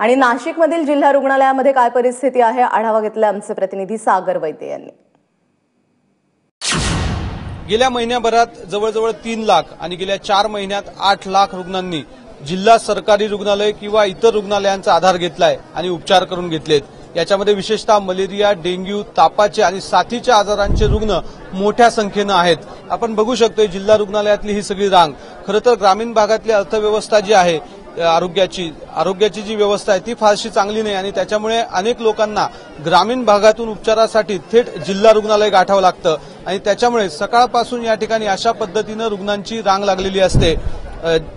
आणि नाशिकमधील जिल्हा रुग्णालयामध्ये काय परिस्थिती आहे? आढावा घेतला आमचे प्रतिनिधी सागर वैद्य यांनी. गेल्या महिन्याभरात जवळजवळ तीन लाख आणि गेल्या चार महिन्यात आठ लाख रुग्णांनी जिल्हा सरकारी रुग्णालय किंवा इतर रुग्णालयांचा आधार घेतलाय आणि उपचार करून घेतलेत. याच्यामध्ये विशेषतः मलेरिया डेंग्यू तापाचे आणि साथीच्या आजारांचे रुग्ण मोठ्या संख्येनं आहेत. आपण बघू शकतोय जिल्हा रुग्णालयातली ही सगळी रांग. खरं तर ग्रामीण भागातली अर्थव्यवस्था जी आहे आरोग्याची आरोग्याची जी व्यवस्था आहे ती फारशी चांगली नाही आणि त्याच्यामुळे अनेक लोकांना ग्रामीण भागातून उपचारासाठी थेट जिल्हा रुग्णालय गाठावं लागतं. आणि त्याच्यामुळे सकाळपासून या ठिकाणी अशा पद्धतीनं रुग्णांची रांग लागलेली असते.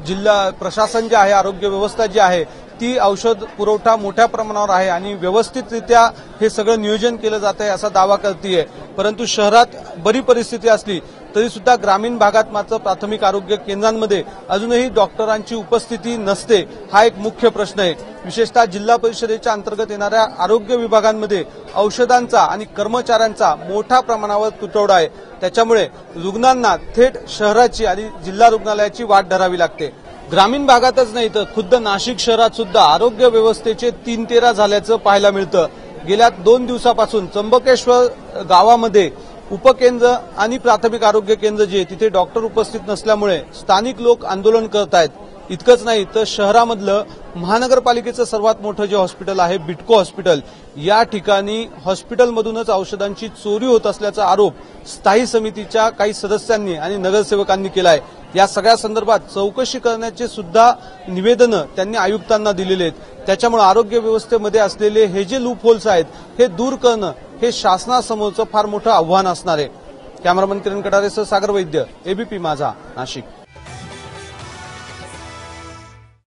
जिल्हा प्रशासन जे आहे आरोग्य व्यवस्था जी आहे ती औषध पुरवठा मोठ्या प्रमाणावर आहे आणि व्यवस्थितरित्या हे सगळं नियोजन केलं जात आहे असा दावा करतीये. परंतु शहरात बरी परिस्थिती असली तरीसुद्धा ग्रामीण भागात मात्र प्राथमिक आरोग्य केंद्रांमध्ये अजूनही डॉक्टरांची उपस्थिती नसते हा एक मुख्य प्रश्न आहे. विशेषतः जिल्हा परिषदेच्या अंतर्गत येणाऱ्या आरोग्य विभागांमध्ये औषधांचा आणि कर्मचाऱ्यांचा मोठ्या प्रमाणावर तुटवडा आहे. त्याच्यामुळे रुग्णांना थेट शहराची आणि जिल्हा रुग्णालयाची वाट धरावी लागते. ग्रामीण भागातच नाही तर खुद्द नाशिक शहरात सुद्धा आरोग्य व्यवस्थेचे तीन तेरा झाल्याचं पाहायला मिळतं. गेल्या दोन दिवसापासून त्र्यंबकेश्वर गावामध्ये उपकेंद्र आणि प्राथमिक आरोग्य केंद्र जे तिथे डॉक्टर उपस्थित नसल्यामुळे स्थानिक लोक आंदोलन करत आहेत. इतकंच नाही तर शहरामधलं महानगरपालिकेचं सर्वात मोठं जे हॉस्पिटल आहे बिटको हॉस्पिटल या ठिकाणी हॉस्पिटलमधूनच औषधांची चोरी होत असल्याचा आरोप स्थायी समितीच्या काही सदस्यांनी आणि नगरसेवकांनी केलाय. या सगळ्या संदर्भात चौकशी करण्याचे सुद्धा निवेदनं त्यांनी आयुक्तांना दिलेले आहेत. त्याच्यामुळे आरोग्य व्यवस्थेमध्ये असलेले हे जे लूप होल्स आहेत हे दूर करणं हे शासनासमोरचं फार मोठं आव्हान असणार आहे. कॅमेरामन किरण कटारेसह सागर वैद्य एबीपी माझा नाशिक.